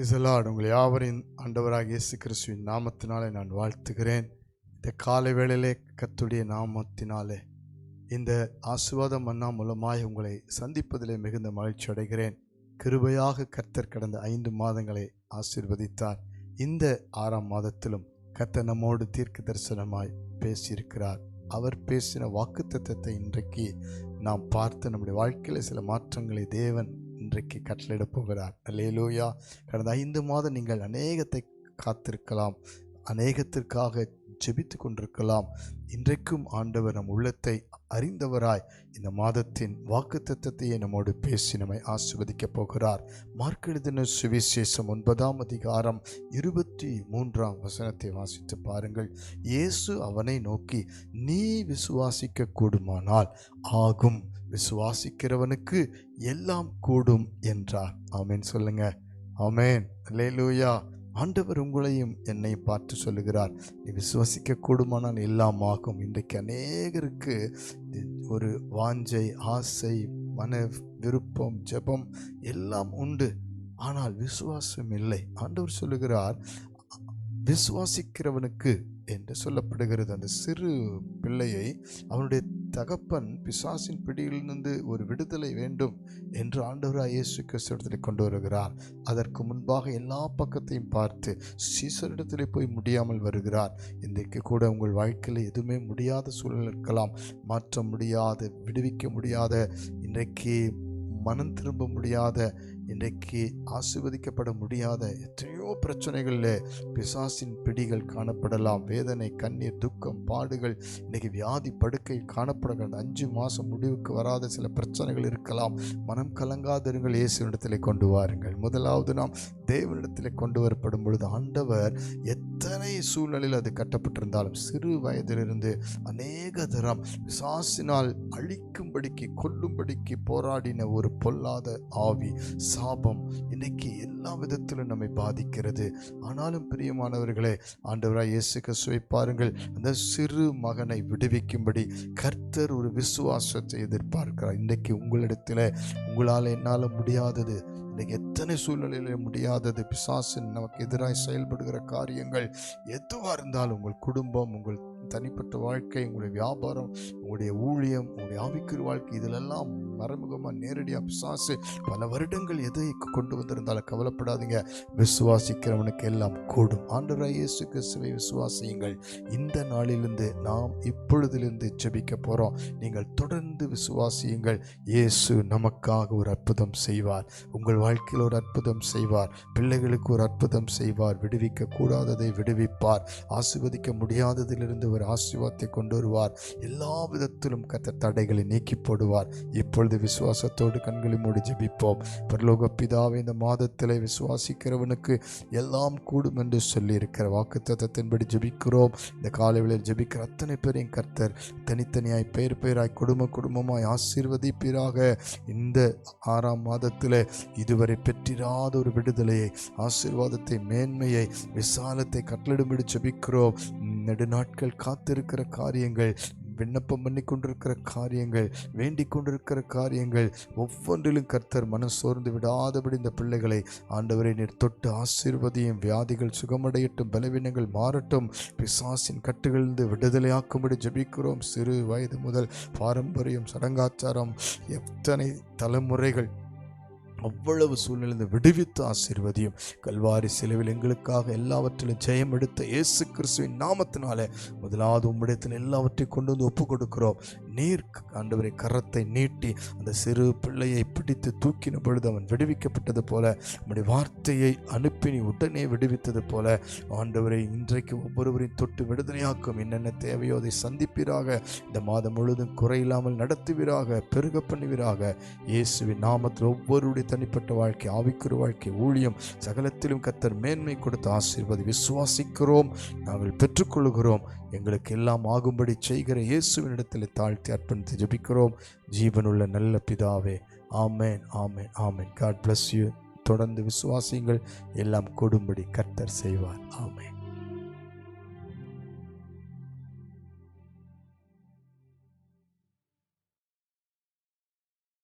இசலாட் உங்கள் யாவரின் ஆண்டவராக இயேசு கிறிஸ்துவின் நாமத்தினாலே நான் வாழ்த்துகிறேன். இந்த காலை வேளையிலே கத்துடைய நாமத்தினாலே இந்த ஆசுவாதம் மன்னா மூலமாய் உங்களை சந்திப்பதிலே மிகுந்த மகிழ்ச்சி அடைகிறேன். கிருபையாக கர்த்தர் கடந்த ஐந்து மாதங்களை ஆசீர்வதித்தார். இந்த ஆறாம் மாதத்திலும் கர்த்தர் நம்மோடு தீர்க்க தரிசனமாய் பேசியிருக்கிறார். அவர் பேசின வாக்குத்தத்தத்தை இன்றைக்கு நாம் பார்த்து நம்முடைய வாழ்க்கையில் சில மாற்றங்களை தேவன் இன்றைக்கு கட்டளையிடப் போகிறார். அல்லேலூயா. கடந்த ஐந்து மாதம் நீங்கள் அநேகத்தை காத்திருக்கலாம். அநேகத்திற்காக ஜெபித்து கொண்டிருக்கலாம் இன்றைக்கும் ஆண்டவர் நம் உள்ளத்தை அறிந்தவராய் இந்த மாதத்தின் வாக்குத்தத்தத்தையே நம்மோடு பேசி நம்மை ஆசிர்வதிக்கப் போகிறார். மார்க்கெழுதின சுவிசேஷம் ஒன்பதாம் அதிகாரம் இருபத்தி மூன்றாம் வசனத்தை வாசித்து பாருங்கள். இயேசு அவனை நோக்கி நீ விசுவாசிக்க கூடுமானால் ஆகும். விசுவாசிக்கிறவனுக்கு எல்லாம் கூடும் என்றார். ஆமேன் சொல்லுங்க. ஆமேன். லேலூயா ஆண்டவர் உங்களையும் என்னை பார்த்து சொல்லுகிறார். நீ விசுவசிக்க கூடுமானால் எல்லாம் ஆகும் இன்றைக்கு அநேகருக்கு ஒரு வாஞ்சை ஆசை மன விருப்பம் ஜெபம் எல்லாம் உண்டு. ஆனால் விசுவாசம் இல்லை. ஆண்டவர் சொல்லுகிறார் விசுவாசிக்கிறவனுக்கு என்று சொல்லப்படுகிறது. அந்த சிறு பிள்ளையை அவனுடைய தகப்பன் பிசாசின் பிடியிலிருந்து ஒரு விடுதலை வேண்டும் என்று ஆண்டவராக இயேசு கிறிஸ்துவத்தில் கொண்டு வருகிறார். அதற்கு முன்பாக எல்லா பக்கத்தையும் பார்த்து சீசரிடத்திலே போய் முடியாமல் வருகிறார். இன்றைக்கு கூட உங்கள் வாழ்க்கையில் எதுவுமே முடியாத சூழல் இருக்கலாம். மாற்ற முடியாத விடுவிக்க முடியாத இன்றைக்கு மனம் திரும்ப முடியாத இன்றைக்கு ஆசிர்வதிக்கப்பட முடியாத எத்தனையோ பிரச்சனைகளில் பிசாசின் பிடிகள் காணப்படலாம். வேதனை கண்ணீர் துக்கம் பாடுகள் இன்றைக்கி வியாதி படுக்கை காணப்படுகிறது அஞ்சு மாதம் முடிவுக்கு வராத சில பிரச்சனைகள் இருக்கலாம். மனம் கலங்காதிருங்கள். இயேசுவிடத்தில் கொண்டு வாருங்கள். முதலாவது நாம் தேவனிடத்தில் கொண்டு வரப்படும் பொழுது ஆண்டவர் எத்தனை சூழ்நிலையில் அது கட்டப்பட்டிருந்தாலும் சிறு வயதிலிருந்து அநேக தரம் பிசாசினால் அழிக்கும்படிக்கு கொல்லும்படிக்கு போராடின ஒரு பொல்லாத ஆவி சாபம் இன்னைக்கு எல்லா விதத்திலும் நம்மை பாதிக்கிறது. ஆனாலும் பிரியமானவர்களே ஆண்டவராய் இயேசு கிறிஸ்துவை பாருங்கள். அந்த சிறு மகனை விடுவிக்கும்படி கர்த்தர் ஒரு விசுவாசத்தை எதிர்பார்க்கிறார். இன்றைக்கு உங்களிடத்தில் உங்களால் என்னால் முடியாதது இன்றைக்கு எத்தனை சூழ்நிலையில முடியாதது பிசாசின் நமக்கு எதிராக செயல்படுகிற காரியங்கள் எதுவாக இருந்தாலும் உங்கள் குடும்பம் உங்கள் தனிப்பட்ட வாழ்க்கை உங்களுடைய வியாபாரம் உங்களுடைய ஊழியம் உங்களுடைய ஆவிக்கிற வாழ்க்கை இதிலெல்லாம் மறைமுகமாக நேரடியாக பிசாசு பல வருடங்கள் எதை கொண்டு வந்திருந்தாலும் கவலைப்படாதீங்க. விசுவாசிக்கிறவனுக்கு எல்லாம் கூடும். ஆண்டவராய் இயேசு கிறிஸ்துவை விசுவாசியுங்கள். இந்த நாளிலிருந்து நாம் இப்பொழுதிலிருந்து ஜெபிக்க போகிறோம் நீங்கள் தொடர்ந்து விசுவாசியுங்கள். இயேசு நமக்காக ஒரு அற்புதம் செய்வார். உங்கள் வாழ்க்கையில் ஒரு அற்புதம் செய்வார். பிள்ளைகளுக்கு ஒரு அற்புதம் செய்வார். விடுவிக்க கூடாததை விடுவிப்பார். ஆசிர்வதிக்க முடியாததிலிருந்து ஒரு ஆசீர்வாதத்தை கொண்டு வருவார். எல்லா விதத்திலும் கத்த தடைகளை நீக்கி போடுவார். இப்பொழுது விசுவாசத்தோடு கண்களை மூடி ஜெபிப்போம். பரலோக பிதாவை இந்த மாதத்தில் விசுவாசிக்கிறவனுக்கு எல்லாம் கூடும் என்று சொல்லியிருக்கிற வாக்கு தத்தத்தின்படி ஜெபிக்கிறோம். இந்த காலைகளில் ஜெபிக்கிற அத்தனை பேரையும் கர்த்தர் தனித்தனியாய் பெயர் பெயராய் குடும்ப குடும்பமாய் ஆசீர்வதிப்பீராக. இந்த ஆறாம் மாதத்தில் இதுவரை பெற்றிராத ஒரு விடுதலையை ஆசீர்வாதத்தை மேன்மையை விசாலத்தை கட்டளிடும்படி ஜெபிக்கிறோம். நெடுநாட்கள் காத்திருக்கிற காரியங்கள் விண்ணப்பம் பண்ணி கொண்டிருக்கிற காரியங்கள் வேண்டிக் கொண்டிருக்கிற காரியங்கள் ஒவ்வொன்றிலும் கர்த்தர் மனம் சோர்ந்து விடாதபடி இந்த பிள்ளைகளை ஆண்டவரை நீர் தொட்டு ஆசீர்வதியும் வியாதிகள் சுகமடையட்டும் பலவீனங்கள் மாறட்டும் பிசாசின் கட்டுகளிலிருந்து விடுதலையாக்கும்படி ஜபிக்கிறோம். சிறு வயது முதல் பாரம்பரியம் சடங்காச்சாரம் எத்தனை தலைமுறைகள் அவ்வளவு சூழ்நிலை விடுவித்து ஆசீர்வதியும். கல்வாரி செலவில் எங்களுக்காக எல்லாவற்றிலும் ஜெயம் எடுத்த இயேசு கிறிஸ்துவின் நாமத்தினால முதலாவது உம்மிடத்தில் எல்லாவற்றையும் கொண்டு வந்து ஒப்பு கொடுக்கிறோம் நீர் ஆண்டவரை கரத்தை நீட்டி அந்த சிறு பிள்ளையை பிடித்து தூக்கின பொழுது அவன் விடுவிக்கப்பட்டது போல உம்முடைய வார்த்தையை அனுப்பி உடனே விடுவித்தது போல ஆண்டவரை இன்றைக்கு ஒவ்வொருவரையும் தொட்டு விடுதலையாக்கும் என்னென்ன தேவையோ அதை சந்திப்பீராக. இந்த மாதம் முழுதும் குறையில்லாமல் நடத்துவீராக பெருக பண்ணுவீராக. இயேசுவின் நாமத்தில் ஒவ்வொருடைய தனிப்பட்ட வாழ்க்கை ஆவிக்குரிய வாழ்க்கை ஊழியம் சகலத்திலும் கத்தர் மேன்மை கொடுத்து ஆசீர்வதி விசுவாசிக்கிறோம். நாங்கள் பெற்றுக்கொள்கிறோம். எங்களுக்கு எல்லாம் ஆகும்படி செய்கிற இயேசுவினிடத்தில் தாழ்த்தி அர்ப்பணித்து ஜெபிக்கிறோம். ஜீவனுள்ள நல்ல பிதாவே ஆமேன் ஆமேன் ஆமேன். காட் பிளஸ் யூ தொடர்ந்து விசுவாசிங்கள் எல்லாம் கொடும்படி கர்த்தர் செய்வார். ஆமேன்.